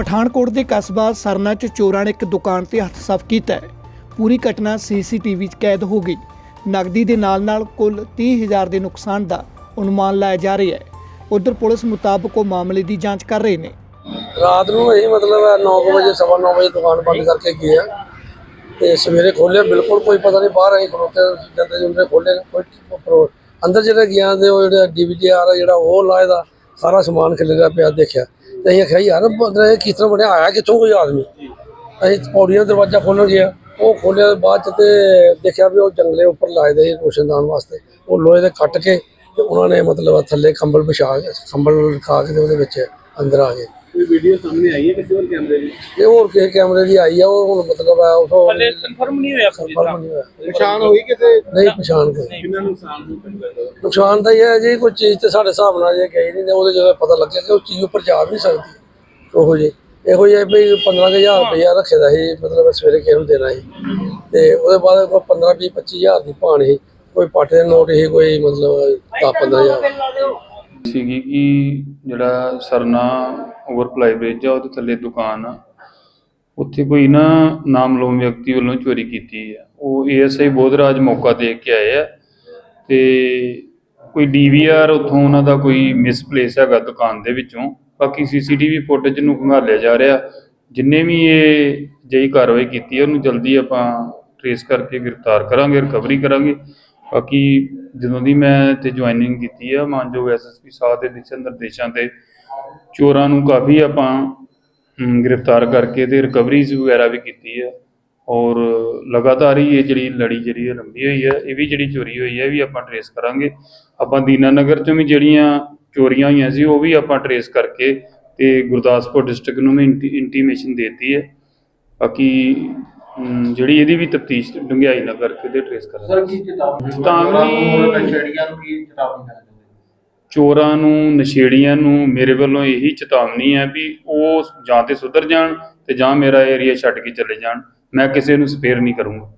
ਪਠਾਨਕੋਟ ਦੇ ਕਸਬਾ ਸਰਨਾ 'ਚ ਚੋਰਾਂ ਨੇ ਇੱਕ ਦੁਕਾਨ ਤੇ ਹੱਥ ਸਾਫ਼ ਕੀਤਾ ਹੈ। ਪੂਰੀ ਘਟਨਾ ਸੀਸੀਟੀਵੀ 'ਚ ਕੈਦ ਹੋ ਗਈ। ਨਗਦੀ ਦੇ ਨਾਲ-ਨਾਲ ਕੁੱਲ 30000 ਦੇ ਨੁਕਸਾਨ ਦਾ ਅਨੁਮਾਨ ਲਾਇਆ ਜਾ ਰਿਹਾ ਹੈ। ਉਧਰ ਪੁਲਿਸ ਮੁਤਾਬਕ ਉਹ ਮਾਮਲੇ ਦੀ ਜਾਂਚ ਕਰ ਰਹੇ ਨੇ। ਰਾਤ ਨੂੰ ਇਹ ਮਤਲਬ 9 ਵਜੇ, ਸਵਾ ਨੌ ਵਜੇ ਦੁਕਾਨ ਬੰਦ ਕਰਕੇ ਗਏ ਆ। ਤੇ ਸਵੇਰੇ ਖੋਲਿਆ ਬਿਲਕੁਲ ਕੋਈ ਪਤਾ ਨਹੀਂ ਬਾਹਰ ਅਸੀਂ ਖਲੋਤੇ ਜਾਂਦੇ ਜਿੰਦੇ ਖੋਲੇ ਕੋਈ ਪ੍ਰੋ- ਅੰਦਰ ਜਿਹੜੇ ਗਿਆ ਦੇ ਉਹ ਜਿਹੜਾ ਡੀਵੀਡੀਆਰ ਜਿਹੜਾ ਉਹ ਲਾਏ ਦਾ ਸਾਰਾ ਸਮਾਨ ਖਿਲਰਿਆ ਪਿਆ, ਦੇਖਿਆ। ਤੇ ਅਸੀਂ ਆਖਿਆ ਯਾਰ ਬੰਦਰ ਇਹ ਕਿਸ ਤਰ੍ਹਾਂ ਬਣਿਆ, ਆਇਆ ਕਿੱਥੋਂ ਕੋਈ ਆਦਮੀ? ਅਸੀਂ ਪੌੜੀਆਂ ਦਾ ਦਰਵਾਜ਼ਾ ਖੋਲ੍ਹਣ ਗਿਆ। ਉਹ ਖੋਲ੍ਹਿਆ ਤੇ ਬਾਅਦ ਚ ਤੇ ਦੇਖਿਆ ਵੀ ਉਹ ਜੰਗਲੇ ਉੱਪਰ ਲਾਏ ਦੇ ਸੀ ਰੋਸ਼ਨਦਾਨ ਵਾਸਤੇ। ਉਹ ਲੋਹੇ ਦੇ ਕੱਟ ਕੇ ਤੇ ਉਹਨਾਂ ਨੇ ਮਤਲਬ ਥੱਲੇ ਕੰਬਲ ਵਿਛਾ ਕੇ ਕੰਬਲ ਖਾ ਕੇ ਤੇ ਉਹਦੇ ਵਿੱਚ ਅੰਦਰ ਆ ਗਏ। ਕੋਈ ਵੀਡੀਓ ਸਾਹਮਣੇ ਆਈ ਹੈ ਕਿਸੇ ਹੋਰ ਕੈਮਰੇ ਦੀ? ਇਹ ਹੋਰ ਕਿਸੇ ਕੈਮਰੇ ਦੀ ਆਈ ਆ ਉਹ ਹੁਣ ਮਤਲਬ ਆ ਉਹ ਕਨਫਰਮ ਨਹੀਂ ਹੋਇਆ confirm ਨਹੀਂ ਹੋਇਆ। ਨਿਸ਼ਾਨ ਹੋਈ ਕਿਸੇ? ਨਹੀਂ ਪਛਾਣ ਗਏ ਕਿੰਨਾ ਨੁਕਸਾਨ ਹੋ ਸਕਦਾ ਨੁਕਸਾਨ ਤਾਂ ਇਹ ਹੈ ਜੀ ਕੋਈ ਚੀਜ਼ ਤੇ ਸਾਡੇ ਹਿਸਾਬ ਨਾਲ ਜੇ ਗਈ ਨਹੀਂ ਤੇ ਉਹਦੇ ਜਦੋਂ ਪਤਾ ਲੱਗਿਆ ਕਿ ਉਹ ਚੀਜ਼ ਉੱਪਰ ਜਾ ਵੀ ਨਹੀਂ ਸਕਦੀ। ਉਹੋ ਜੇ ਇਹੋ ਜਿਹੇ ਵੀ 15000 ਰੁਪਇਆ ਰੱਖੇ ਦਾ ਸੀ ਮਤਲਬ ਸਵੇਰੇ ਕਿਸੇ ਨੂੰ ਦੇਣਾ ਸੀ। ਤੇ ਉਹਦੇ ਬਾਅਦ ਕੋਈ 15 20 25000 ਦੀ ਭਾਣ ਸੀ। ਕੋਈ ਪਾਟੇ ਦੇ ਨੋਟ ਸੀ ਕੋਈ ਮਤਲਬ 10 15000 ਸੀਗੀ ਕਿ ਜਿਹੜਾ ਸਰਨਾ ਓਵਰਪਲਾਈ ਬ੍ਰਿਜ ਆ, ਉਹਦੇ ਥੱਲੇ ਦੁਕਾਨ ਆ। ਉੱਥੇ ਕੋਈ ਨਾ ਨਾਮਲੂਮ ਵਿਅਕਤੀ ਵੱਲੋਂ ਚੋਰੀ ਕੀਤੀ ਆ। ਉਹ ਏਐਸਆਈ ਬੋਧਰਾਜ ਮੌਕਾ ਦੇ ਕੇ ਆਏ ਆ ਤੇ ਕੋਈ ਡੀਵੀਆਰ ਉੱਥੋਂ ਉਹਨਾਂ ਦਾ ਕੋਈ ਮਿਸਪਲੇਸ ਹੈਗਾ ਦੁਕਾਨ ਦੇ ਵਿੱਚੋਂ। ਬਾਕੀ ਸੀਸੀਟੀਵੀ ਫੁਟੇਜ ਨੂੰ ਖੰਗਾਲਿਆ ਜਾ ਰਿਹਾ। ਜਿੰਨੇ ਵੀ ਇਹ ਜਿਹੀ ਕਾਰਵਾਈ ਕੀਤੀ ਹੈ ਉਹਨੂੰ ਜਲਦੀ ਆਪਾਂ ਟਰੇਸ ਕਰਕੇ ਗ੍ਰਿਫਤਾਰ ਕਰਾਂਗੇ ਰਿਕਵਰੀ ਕਰਾਂਗੇ। ਬਾਕੀ ਜਦੋਂ ਦੀ ਮੈਂ ਇੱਥੇ ਜੁਆਇਨਿੰਗ ਕੀਤੀ ਆ, ਮਾਨਯੋਗ ਐਸਐਸਪੀ ਸਾਹਿਬ ਦੇ ਦਿਸ਼ਾ ਨਿਰਦੇਸ਼ਾਂ ਤੇ, ਚੋਰਾਂ ਨੂੰ ਕਾਫੀ ਆਪਾਂ ਗ੍ਰਿਫਤਾਰ ਕਰਕੇ ਤੇ ਰਿਕਵਰੀਜ਼ ਵਗੈਰਾ ਵੀ ਕੀਤੀ ਆ। ਔਰ ਲਗਾਤਾਰ ਹੀ ਇਹ ਜਿਹੜੀ ਲੜੀ ਜਿਹੜੀ ਹੈ ਲੰਬੀ ਹੋਈ ਹੈ ਇਹ ਵੀ ਜਿਹੜੀ ਚੋਰੀ ਹੋਈ ਹੈ ਇਹ ਵੀ ਆਪਾਂ ਟਰੇਸ ਕਰਾਂਗੇ। ਆਪਾਂ ਦੀਨਾਨਗਰ ਚੋਂ ਵੀ ਜਿਹੜੀਆਂ ਚੋਰੀਆਂ ਹੋਈਆਂ ਸੀ, ਉਹ ਵੀ ਆਪਾਂ ਟਰੇਸ ਕਰਕੇ ਤੇ ਗੁਰਦਾਸਪੁਰ ਡਿਸਟ੍ਰਿਕਟ ਨੂੰ ਵੀ ਇੰਟੀਮੇਸ਼ਨ ਦਿੱਤੀ ਹੈ ਬਾਕੀ ਜਿਹੜੀ ਇਹਦੀ ਵੀ ਤਫਤੀਸ਼ ਡੂੰਘਾਈ ਨਾਲ ਕਰਕੇ ਤੇ ਟਰੇਸ ਕਰਾਂਗੇ। ਸਰ ਕੀ ਚੇਤਾਵਨੀ ਚੇਤਾਵਨੀ- ਨਸ਼ੇੜੀਆਂ ਨੂੰ ਕੀ ਚੇਤਾਵਨੀ ਦੇਣਾ ਚਾਹੁੰਦੇ ਚੋਰਾਂ ਨੂੰ ਨਸ਼ੇੜੀਆਂ ਨੂੰ ਮੇਰੇ ਵੱਲੋਂ ਇਹੀ ਚੇਤਾਵਨੀ ਹੈ ਵੀ ਉਹ ਜਾਂ ਤੇ ਸੁਧਰ ਜਾਣ ਤੇ ਜਾਂ ਮੇਰਾ ਏਰੀਆ ਛੱਡ ਕੇ ਚਲੇ ਜਾਣ। ਮੈਂ ਕਿਸੇ ਨੂੰ ਸਪੇਅਰ ਨਹੀਂ ਕਰੂੰਗਾ।